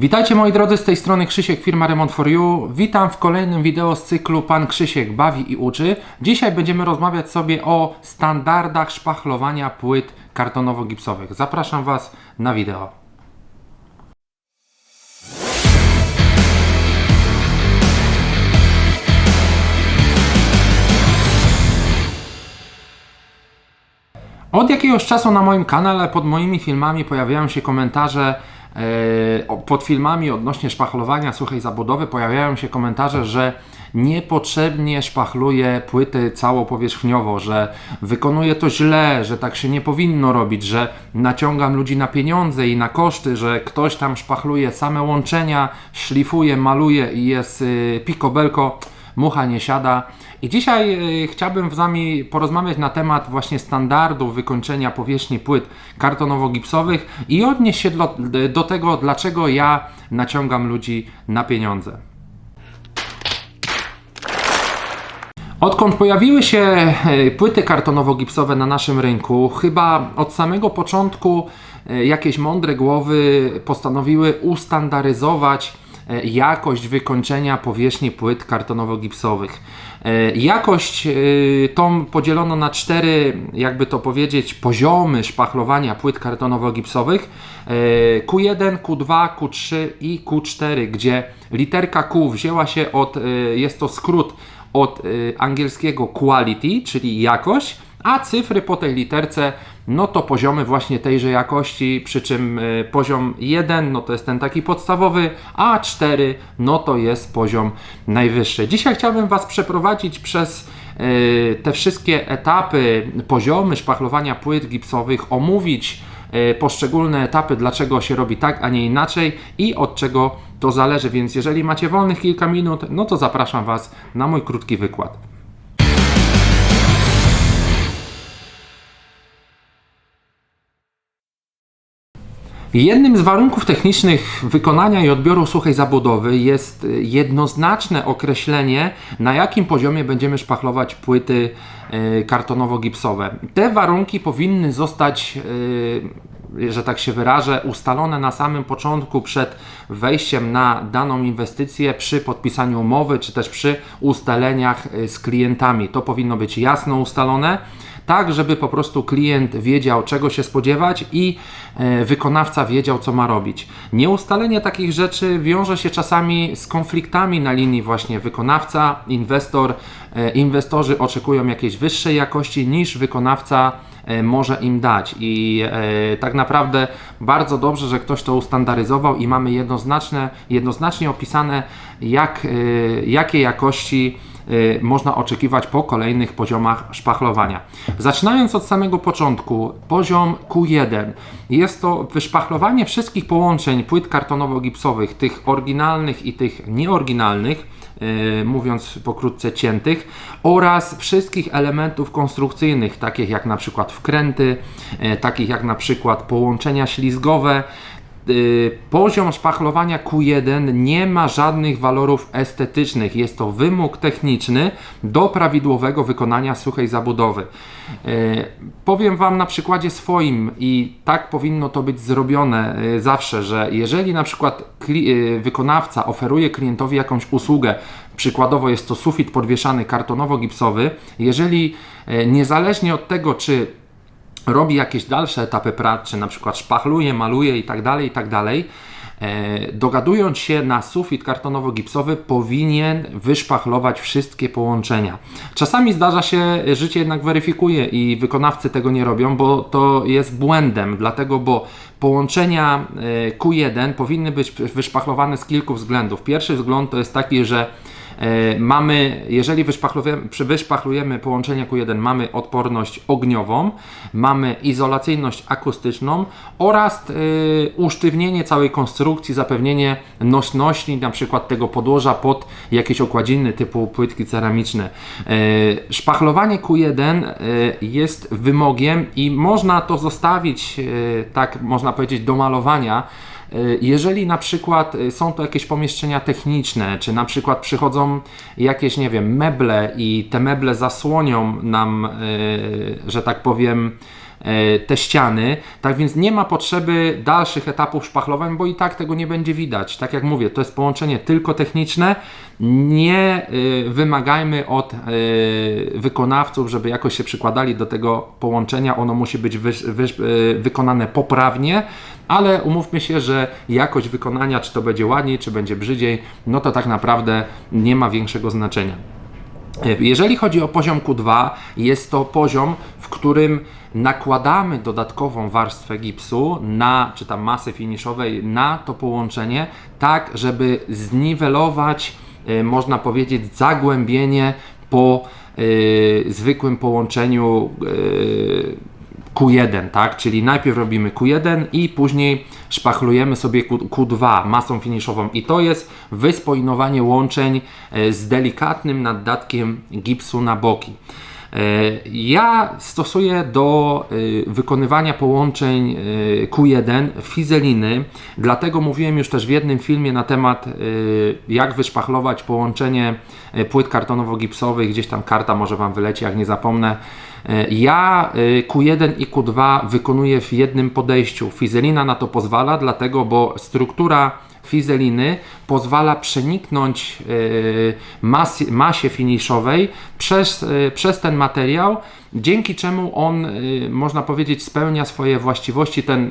Witajcie moi drodzy, z tej strony Krzysiek, firma Remont for You. Witam w kolejnym wideo z cyklu Pan Krzysiek bawi i uczy. Dzisiaj będziemy rozmawiać sobie o standardach szpachlowania płyt kartonowo-gipsowych. Zapraszam Was na wideo. Od jakiegoś czasu na moim kanale pod moimi filmami pojawiają się komentarze pod filmami odnośnie szpachlowania suchej zabudowy pojawiają się komentarze, że niepotrzebnie szpachluje płyty całopowierzchniowo, że wykonuje to źle, że tak się nie powinno robić, że naciągam ludzi na pieniądze i na koszty, że ktoś tam szpachluje same łączenia, szlifuje, maluje i jest y, pikobelko mucha nie siada. I dzisiaj y, chciałbym z Wami porozmawiać na temat właśnie standardów wykończenia powierzchni płyt kartonowo-gipsowych i odnieść się do, do tego, dlaczego ja naciągam ludzi na pieniądze. Odkąd pojawiły się e, płyty kartonowo-gipsowe na naszym rynku, chyba od samego początku e, jakieś mądre głowy postanowiły ustandaryzować e, jakość wykończenia powierzchni płyt kartonowo-gipsowych. E, Jakość e, tą podzielono na cztery, jakby to powiedzieć, poziomy szpachlowania płyt kartonowo-gipsowych. E, Q1, Q2, Q3 i Q4, gdzie literka Q wzięła się od, e, jest to skrót od angielskiego quality, czyli jakość, a cyfry po tej literce, no to poziomy właśnie tejże jakości, przy czym y, poziom 1, no to jest ten taki podstawowy, a 4, no to jest poziom najwyższy. Dzisiaj chciałbym Was przeprowadzić przez y, te wszystkie etapy, poziomy szpachlowania płyt gipsowych, omówić e, poszczególne etapy, dlaczego się robi tak, a nie inaczej i od czego to zależy. Więc jeżeli macie wolnych kilka minut, no to zapraszam Was na mój krótki wykład. Jednym z warunków technicznych wykonania i odbioru suchej zabudowy jest y, jednoznaczne określenie, na jakim poziomie będziemy szpachlować płyty y, kartonowo-gipsowe. Te warunki powinny zostać, y, że tak się wyrażę, ustalone na samym początku przed wejściem na daną inwestycję, przy podpisaniu umowy, czy też przy ustaleniach z klientami. To powinno być jasno ustalone tak, żeby po prostu klient wiedział, czego się spodziewać i e, wykonawca wiedział, co ma robić. Nieustalenie takich rzeczy wiąże się czasami z konfliktami na linii właśnie wykonawca, inwestor. E, inwestorzy oczekują jakiejś wyższej jakości niż wykonawca e, może im dać. I tak naprawdę bardzo dobrze, że ktoś to ustandaryzował i mamy jednoznaczne, jednoznacznie opisane, jak, jakie jakości można oczekiwać po kolejnych poziomach szpachlowania. Zaczynając od samego początku, poziom Q1 jest to wyszpachlowanie wszystkich połączeń płyt kartonowo-gipsowych, tych oryginalnych i tych nieoryginalnych, y, mówiąc pokrótce ciętych, oraz wszystkich elementów konstrukcyjnych, takich jak na przykład wkręty, y, takich jak na przykład połączenia ślizgowe, Y, poziom szpachlowania Q1 nie ma żadnych walorów estetycznych. Jest to wymóg techniczny do prawidłowego wykonania suchej zabudowy. Y, Powiem Wam na przykładzie swoim i tak powinno to być zrobione y, zawsze, że jeżeli na przykład y, wykonawca oferuje klientowi jakąś usługę, przykładowo jest to sufit podwieszany kartonowo-gipsowy, jeżeli y, niezależnie od tego, czy robi jakieś dalsze etapy prac, czy na przykład szpachluje, maluje i tak dalej, i tak dalej, e, dogadując się na sufit kartonowo-gipsowy, powinien wyszpachlować wszystkie połączenia. Czasami zdarza się, życie jednak weryfikuje i wykonawcy tego nie robią, bo to jest błędem, dlatego, bo połączenia e, Q1 powinny być wyszpachlowane z kilku względów. Pierwszy wzgląd to jest taki, że Mamy, jeżeli wyszpachlujemy, wyszpachlujemy połączenie Q1, mamy odporność ogniową, mamy izolacyjność akustyczną oraz y, usztywnienie całej konstrukcji, zapewnienie nośności na przykład tego podłoża pod jakieś okładziny typu płytki ceramiczne. E, Szpachlowanie Q1 e, jest wymogiem i można to zostawić, e, tak można powiedzieć, do malowania. Y, Jeżeli na przykład y, są to jakieś pomieszczenia techniczne, czy na przykład przychodzą jakieś, nie wiem, meble i te meble zasłonią nam, y, że tak powiem, te ściany, tak więc nie ma potrzeby dalszych etapów szpachlowań, bo i tak tego nie będzie widać. Tak jak mówię, to jest połączenie tylko techniczne, nie wymagajmy od wykonawców, żeby jakoś się przykładali do tego połączenia, ono musi być wykonane poprawnie, ale umówmy się, że jakość wykonania, czy to będzie ładniej, czy będzie brzydziej, no to tak naprawdę nie ma większego znaczenia. Jeżeli chodzi o poziom Q2, jest to poziom, w którym nakładamy dodatkową warstwę gipsu na, czy tam masy finiszowej na to połączenie, tak żeby zniwelować, e, można powiedzieć, zagłębienie po y, zwykłym połączeniu y, Q1, tak? Czyli najpierw robimy Q1 i później szpachlujemy sobie Q2 masą finiszową i to jest wyspoinowanie łączeń e, z delikatnym naddatkiem gipsu na boki. E, ja stosuję do e, wykonywania połączeń Q1 fizeliny, dlatego mówiłem już też w jednym filmie na temat jak wyszpachlować połączenie płyt kartonowo-gipsowych, gdzieś tam karta może Wam wyleci, jak nie zapomnę. E, ja e, Q1 i Q2 wykonuję w jednym podejściu. Fizelina na to pozwala, dlatego, bo struktura fizeliny pozwala przeniknąć e, mas, masie finiszowej przez, przez ten materiał, dzięki czemu on, można powiedzieć, spełnia swoje właściwości. Ten,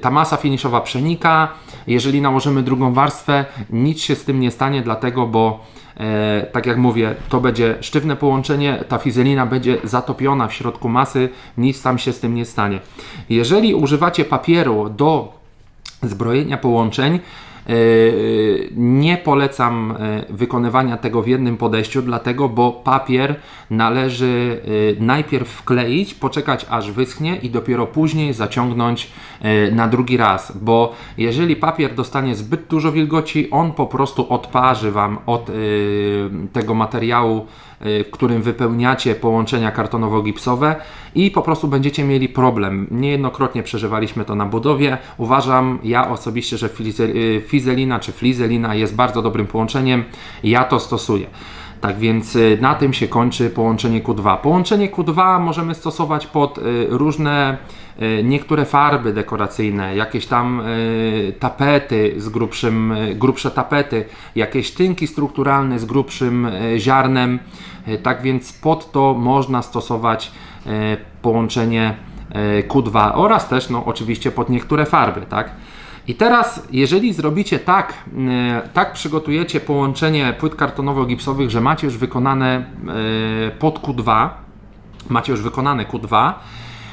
ta masa finiszowa przenika. Jeżeli nałożymy drugą warstwę, nic się z tym nie stanie, dlatego, bo E, tak jak mówię, to będzie sztywne połączenie, ta fizelina będzie zatopiona w środku masy, nic tam się z tym nie stanie. Jeżeli używacie papieru do zbrojenia połączeń, nie polecam e, wykonywania tego w jednym podejściu, dlatego, bo papier należy e, najpierw wkleić, poczekać aż wyschnie i dopiero później zaciągnąć na drugi raz, bo jeżeli papier dostanie zbyt dużo wilgoci, on po prostu odparzy Wam od tego materiału w którym wypełniacie połączenia kartonowo-gipsowe i po prostu będziecie mieli problem. Niejednokrotnie przeżywaliśmy to na budowie. Uważam ja osobiście, że y, fizelina czy flizelina jest bardzo dobrym połączeniem. Ja to stosuję. Tak więc y, na tym się kończy połączenie Q2. Połączenie Q2 możemy stosować pod różne niektóre farby dekoracyjne, jakieś tam tapety z grubszym, grubsze tapety, jakieś tynki strukturalne z grubszym ziarnem. Tak więc pod to można stosować połączenie e, Q2 oraz też no, oczywiście pod niektóre farby. Tak? I teraz, jeżeli zrobicie tak, tak przygotujecie połączenie płyt kartonowo-gipsowych, że macie już wykonane pod Q2, macie już wykonane Q2,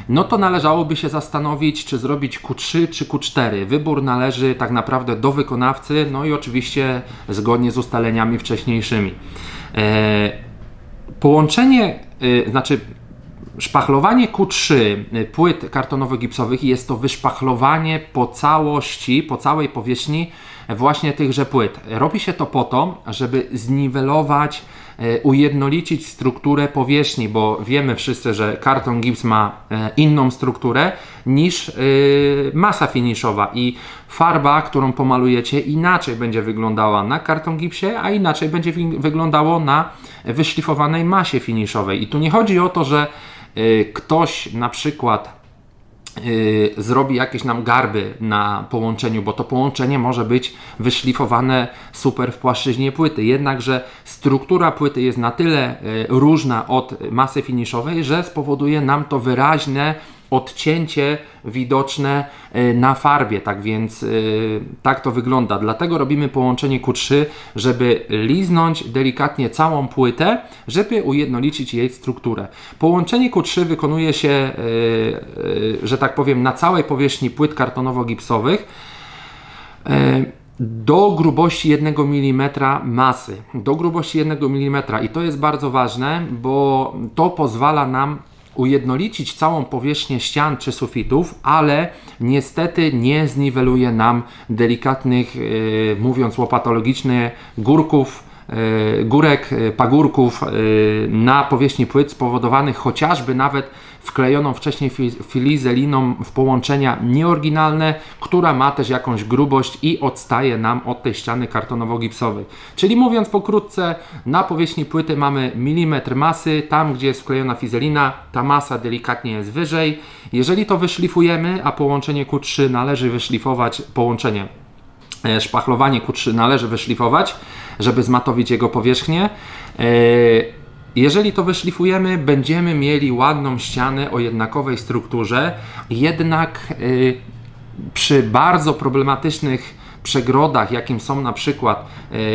no to należałoby się zastanowić, czy zrobić Q3 czy Q4. Wybór należy tak naprawdę do wykonawcy, no i oczywiście zgodnie z ustaleniami wcześniejszymi. Połączenie, y, znaczy szpachlowanie Q3 y, płyt kartonowo-gipsowych jest to wyszpachlowanie po całości, po całej powierzchni właśnie tychże płyt. Robi się to po to, żeby zniwelować, ujednolicić strukturę powierzchni, bo wiemy wszyscy, że karton gips ma inną strukturę niż masa finiszowa i farba, którą pomalujecie inaczej będzie wyglądała na karton gipsie, a inaczej będzie wyglądało na wyszlifowanej masie finiszowej. I tu nie chodzi o to, że ktoś na przykład Yy, zrobi jakieś nam garby na połączeniu, bo to połączenie może być wyszlifowane super w płaszczyźnie płyty. Jednakże struktura płyty jest na tyle yy, różna od masy finiszowej, że spowoduje nam to wyraźne odcięcie widoczne e, na farbie, tak więc e, tak to wygląda. Dlatego robimy połączenie Q3, żeby liznąć delikatnie całą płytę, żeby ujednolicić jej strukturę. Połączenie Q3 wykonuje się, e, że tak powiem, na całej powierzchni płyt kartonowo-gipsowych do grubości 1 mm masy. Do grubości 1 mm i to jest bardzo ważne, bo to pozwala nam ujednolicić całą powierzchnię ścian czy sufitów, ale niestety nie zniweluje nam delikatnych, yy, mówiąc łopatologicznie, górków górek, e, pagórków e, na powierzchni płyt spowodowanych chociażby nawet wklejoną wcześniej fi- filizeliną w połączenia nieoryginalne, która ma też jakąś grubość i odstaje nam od tej ściany kartonowo-gipsowej. Czyli mówiąc pokrótce, na powierzchni płyty mamy milimetr masy, tam gdzie jest wklejona fizelina, ta masa delikatnie jest wyżej. Jeżeli to wyszlifujemy, a połączenie Q3 należy wyszlifować, połączenie e, szpachlowanie Q3 należy wyszlifować, żeby zmatowić jego powierzchnię. E, Jeżeli to wyszlifujemy, będziemy mieli ładną ścianę o jednakowej strukturze, jednak e, przy bardzo problematycznych przegrodach, jakim są na przykład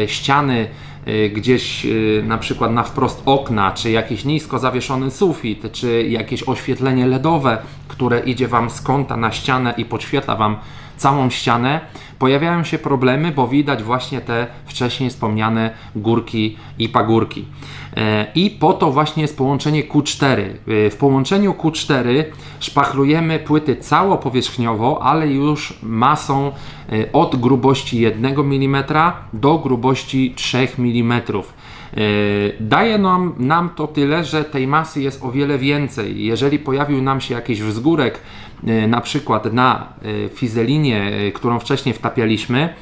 e, ściany e, gdzieś e, na przykład na wprost okna, czy jakiś nisko zawieszony sufit, czy jakieś oświetlenie LEDowe, które idzie Wam z kąta na ścianę i podświetla Wam całą ścianę, pojawiają się problemy, bo widać właśnie te wcześniej wspomniane górki i pagórki. E, I po to właśnie jest połączenie Q4. E, W połączeniu Q4 szpachlujemy płyty całopowierzchniowo, ale już masą e, od grubości 1 mm do grubości 3 mm. E, Daje nam, nam to tyle, że tej masy jest o wiele więcej. Jeżeli pojawił nam się jakiś wzgórek, e, na przykład na e, fizelinie, którą wcześniej wtapialiśmy,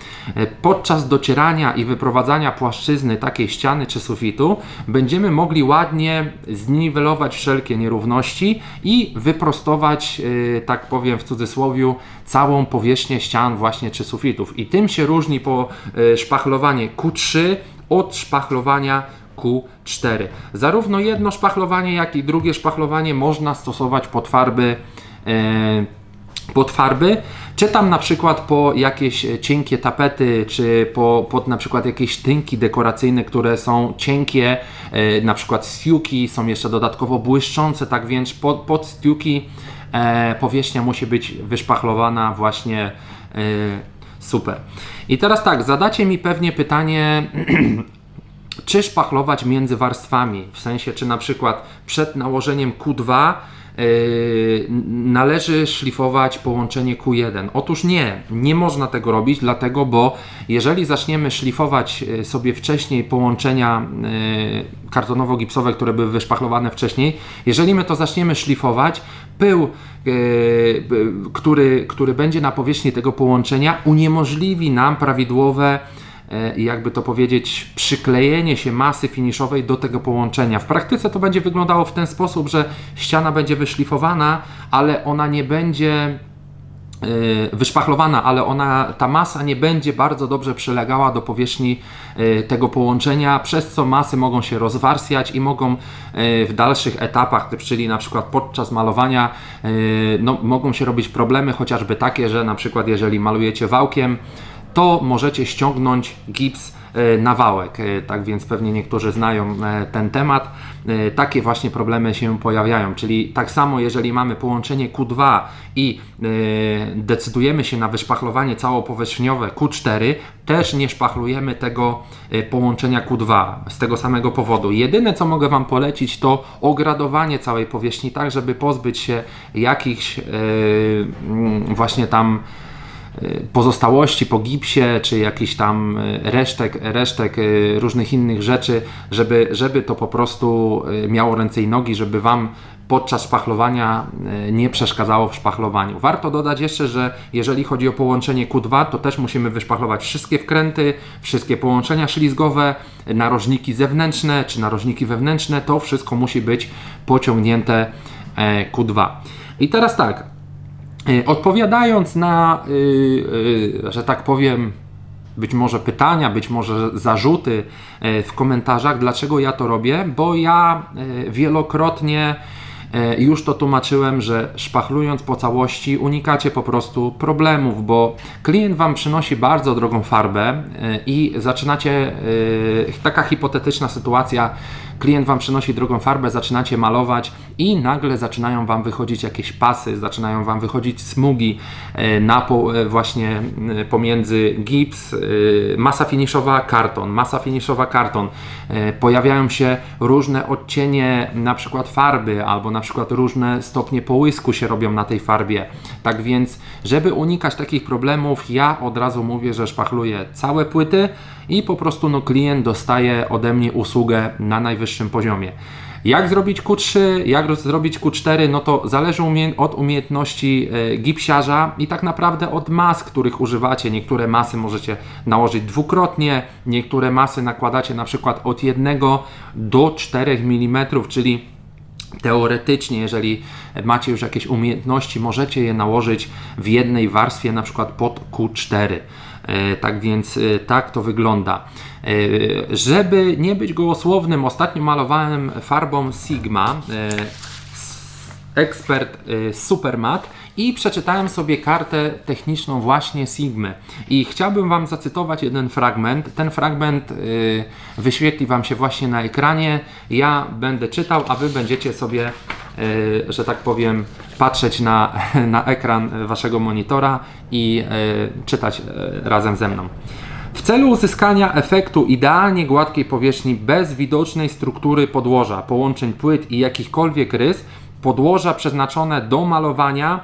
podczas docierania i wyprowadzania płaszczyzny takiej ściany czy sufitu, będziemy mogli ładnie zniwelować wszelkie nierówności i wyprostować, tak powiem w cudzysłowie, całą powierzchnię ścian właśnie czy sufitów. I tym się różni po szpachlowanie Q3 od szpachlowania Q4. Zarówno jedno szpachlowanie, jak i drugie szpachlowanie można stosować pod farby, e, pod farby, czy tam na przykład po jakieś cienkie tapety, czy po, pod na przykład jakieś tynki dekoracyjne, które są cienkie, e, na przykład stiuki, są jeszcze dodatkowo błyszczące, tak więc pod, pod stiuki e, powierzchnia musi być wyszpachlowana właśnie e, super. I teraz tak, zadacie mi pewnie pytanie, czy szpachlować między warstwami, w sensie czy na przykład przed nałożeniem Q2 yy, należy szlifować połączenie Q1. Otóż nie, nie można tego robić, dlatego, bo jeżeli zaczniemy szlifować yy, sobie wcześniej połączenia yy, kartonowo-gipsowe, które były wyszpachlowane wcześniej, jeżeli my to zaczniemy szlifować, pył, yy, yy, który, który będzie na powierzchni tego połączenia, uniemożliwi nam prawidłowe e, jakby to powiedzieć, przyklejenie się masy finiszowej do tego połączenia. W praktyce to będzie wyglądało w ten sposób, że ściana będzie wyszlifowana, ale ona nie będzie e, wyszpachlowana, ale ona, ta masa nie będzie bardzo dobrze przylegała do powierzchni e, tego połączenia, przez co masy mogą się rozwarstwiać i mogą e, w dalszych etapach, czyli na przykład podczas malowania, e, no, mogą się robić problemy, chociażby takie, że na przykład jeżeli malujecie wałkiem, to możecie ściągnąć gips e, na wałek. E, Tak więc pewnie niektórzy znają e, ten temat. Takie właśnie problemy się pojawiają. Czyli tak samo, jeżeli mamy połączenie Q2 i decydujemy się na wyszpachlowanie całopowierzchniowe Q4, też nie szpachlujemy tego połączenia Q2 z tego samego powodu. Jedyne co mogę Wam polecić to ogradowanie całej powierzchni, tak żeby pozbyć się jakichś właśnie tam pozostałości po gipsie, czy jakichś tam e, resztek, resztek e, różnych innych rzeczy, żeby, żeby to po prostu miało ręce i nogi, żeby Wam podczas szpachlowania nie przeszkadzało w szpachlowaniu. Warto dodać jeszcze, że jeżeli chodzi o połączenie Q2, to też musimy wyszpachlować wszystkie wkręty, wszystkie połączenia ślizgowe, narożniki zewnętrzne czy narożniki wewnętrzne, to wszystko musi być pociągnięte e, Q2. I teraz tak, Odpowiadając na, y, y, że tak powiem, być może pytania, być może zarzuty e, w komentarzach, dlaczego ja to robię, bo ja e, wielokrotnie e, już to tłumaczyłem, że szpachlując po całości unikacie po prostu problemów, bo klient Wam przynosi bardzo drogą farbę e, i zaczynacie, e, taka hipotetyczna sytuacja, klient Wam przynosi drogą farbę, zaczynacie malować i nagle zaczynają Wam wychodzić jakieś pasy, zaczynają Wam wychodzić smugi e, na po, e, właśnie e, pomiędzy gips, e, masa finiszowa, karton, masa finiszowa, karton. E, Pojawiają się różne odcienie na przykład farby albo na na przykład różne stopnie połysku się robią na tej farbie. Tak więc, żeby unikać takich problemów, ja od razu mówię, że szpachluję całe płyty i po prostu no, klient dostaje ode mnie usługę na najwyższym poziomie. Jak zrobić Q3, jak zrobić Q4, no to zależy umie od umiejętności e, gipsiarza i tak naprawdę od mas, których używacie. Niektóre masy możecie nałożyć dwukrotnie, niektóre masy nakładacie na przykład od 1 do 4 mm, czyli Teoretycznie, jeżeli macie już jakieś umiejętności, możecie je nałożyć w jednej warstwie, na przykład pod Q4. E, tak więc e, tak to wygląda. E, żeby nie być gołosłownym, ostatnio malowałem farbą Sigma ekspert Supermat i przeczytałem sobie kartę techniczną właśnie Sigmy. I chciałbym Wam zacytować jeden fragment. Ten fragment wyświetli Wam się właśnie na ekranie. Ja będę czytał, a Wy będziecie sobie E, że tak powiem, patrzeć na, na ekran waszego monitora i czytać razem ze mną. W celu uzyskania efektu idealnie gładkiej powierzchni bez widocznej struktury podłoża, połączeń płyt i jakichkolwiek rys, podłoża przeznaczone do malowania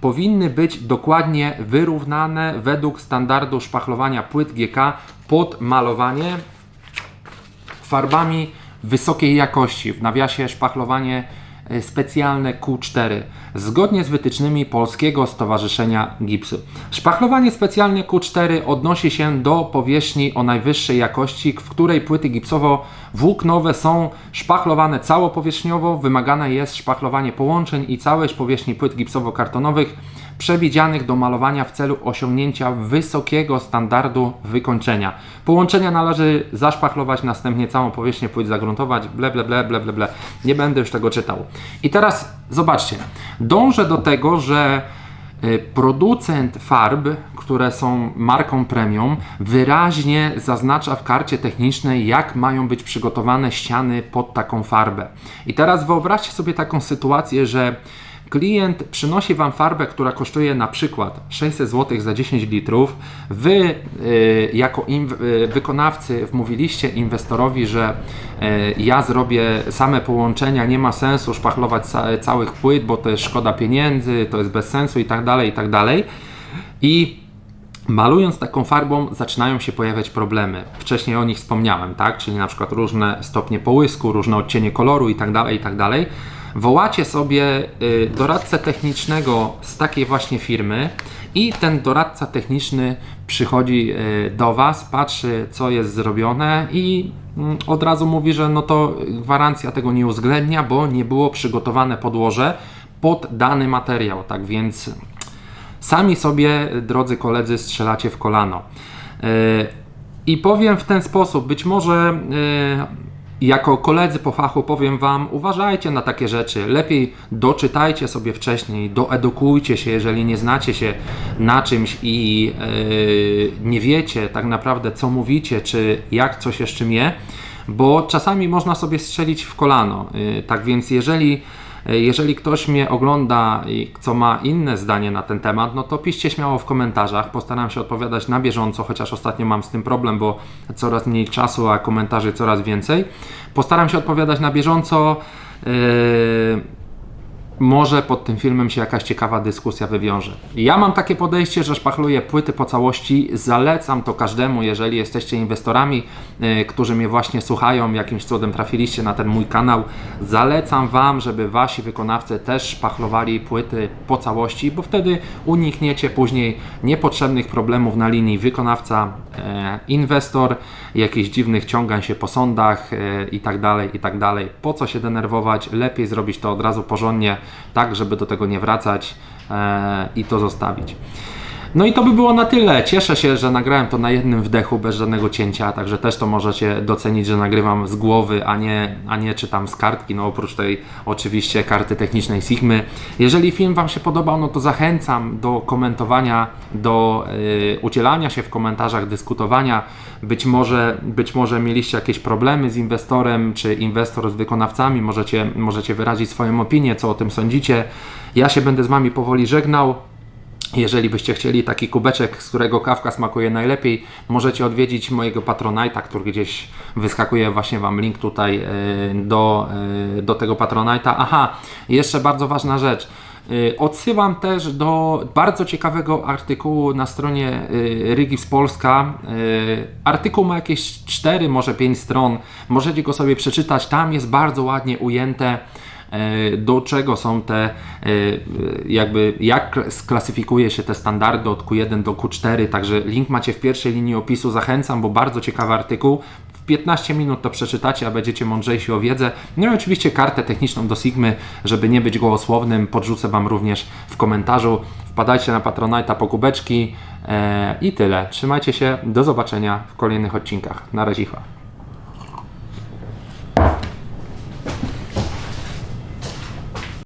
powinny być dokładnie wyrównane według standardu szpachlowania płyt GK pod malowanie farbami wysokiej jakości, w nawiasie szpachlowanie specjalne Q4 zgodnie z wytycznymi Polskiego Stowarzyszenia Gipsu. Szpachlowanie specjalne Q4 odnosi się do powierzchni o najwyższej jakości, w której płyty gipsowo-włóknowe są szpachlowane całopowierzchniowo. Wymagane jest szpachlowanie połączeń i całej powierzchni płyt gipsowo-kartonowych przewidzianych do malowania w celu osiągnięcia wysokiego standardu wykończenia. Połączenia należy zaszpachlować, następnie całą powierzchnię płyt zagruntować, ble, ble, ble, ble, ble, ble. Nie będę już tego czytał. I teraz zobaczcie, dążę do tego, że y, producent farb, które są marką premium, wyraźnie zaznacza w karcie technicznej, jak mają być przygotowane ściany pod taką farbę. I teraz wyobraźcie sobie taką sytuację, że Klient przynosi Wam farbę, która kosztuje na przykład 600 zł za 10 litrów. Wy y, jako y, wykonawcy wmówiliście inwestorowi, że y, ja zrobię same połączenia, nie ma sensu szpachlować ca całych płyt, bo to jest szkoda pieniędzy, to jest bez sensu i tak dalej, i tak dalej. I Malując taką farbą zaczynają się pojawiać problemy. Wcześniej o nich wspomniałem, tak? Czyli na przykład różne stopnie połysku, różne odcienie koloru i tak wołacie sobie y, doradcę technicznego z takiej właśnie firmy i ten doradca techniczny przychodzi y, do Was, patrzy co jest zrobione i mm, od razu mówi, że no to gwarancja tego nie uwzględnia, bo nie było przygotowane podłoże pod dany materiał. Tak więc sami sobie, drodzy koledzy, strzelacie w kolano. Y, I powiem w ten sposób, być może jako koledzy po fachu powiem Wam, uważajcie na takie rzeczy. Lepiej doczytajcie sobie wcześniej, doedukujcie się, jeżeli nie znacie się na czymś i yy, nie wiecie tak naprawdę, co mówicie, czy jak coś jeszcze mnie, bo czasami można sobie strzelić w kolano. Yy, tak więc, jeżeli jeżeli ktoś mnie ogląda i co ma inne zdanie na ten temat, no to piszcie śmiało w komentarzach. Postaram się odpowiadać na bieżąco, chociaż ostatnio mam z tym problem, bo coraz mniej czasu, a komentarzy coraz więcej. Postaram się odpowiadać na bieżąco. Yy może pod tym filmem się jakaś ciekawa dyskusja wywiąże. Ja mam takie podejście, że szpachluję płyty po całości. Zalecam to każdemu, jeżeli jesteście inwestorami, yy, którzy mnie właśnie słuchają, jakimś cudem trafiliście na ten mój kanał. Zalecam Wam, żeby Wasi wykonawcy też szpachlowali płyty po całości, bo wtedy unikniecie później niepotrzebnych problemów na linii wykonawca-inwestor, yy, jakichś dziwnych ciągań się po sądach yy, i dalej, i tak dalej. Po co się denerwować? Lepiej zrobić to od razu porządnie tak, żeby do tego nie wracać e, i to zostawić. No i to by było na tyle. Cieszę się, że nagrałem to na jednym wdechu, bez żadnego cięcia, także też to możecie docenić, że nagrywam z głowy, a nie, a nie czytam z kartki, no oprócz tej oczywiście karty technicznej Sigmy. Jeżeli film Wam się podobał, no to zachęcam do komentowania, do y, udzielania się w komentarzach, dyskutowania. Być może, być może mieliście jakieś problemy z inwestorem, czy inwestor z wykonawcami, możecie, możecie wyrazić swoją opinię, co o tym sądzicie. Ja się będę z Wami powoli żegnał. Jeżeli byście chcieli taki kubeczek, z którego kawka smakuje najlepiej, możecie odwiedzić mojego Patronite'a, który gdzieś wyskakuje właśnie Wam link tutaj e, do, e, do tego Patronite'a. Aha, jeszcze bardzo ważna rzecz. E, Odsyłam też do bardzo ciekawego artykułu na stronie Rygips Polska. Artykuł ma jakieś 4, może 5 stron. Możecie go sobie przeczytać. Tam jest bardzo ładnie ujęte do czego są te, e, jakby jak sklasyfikuje się te standardy od Q1 do Q4, także link macie w pierwszej linii opisu, zachęcam, bo bardzo ciekawy artykuł. W 15 minut to przeczytacie, a będziecie mądrzejsi o wiedzę. No i oczywiście kartę techniczną do Sigmy, żeby nie być gołosłownym, podrzucę Wam również w komentarzu. Wpadajcie na Patronite'a po kubeczki e, i tyle. Trzymajcie się, do zobaczenia w kolejnych odcinkach. Na razie.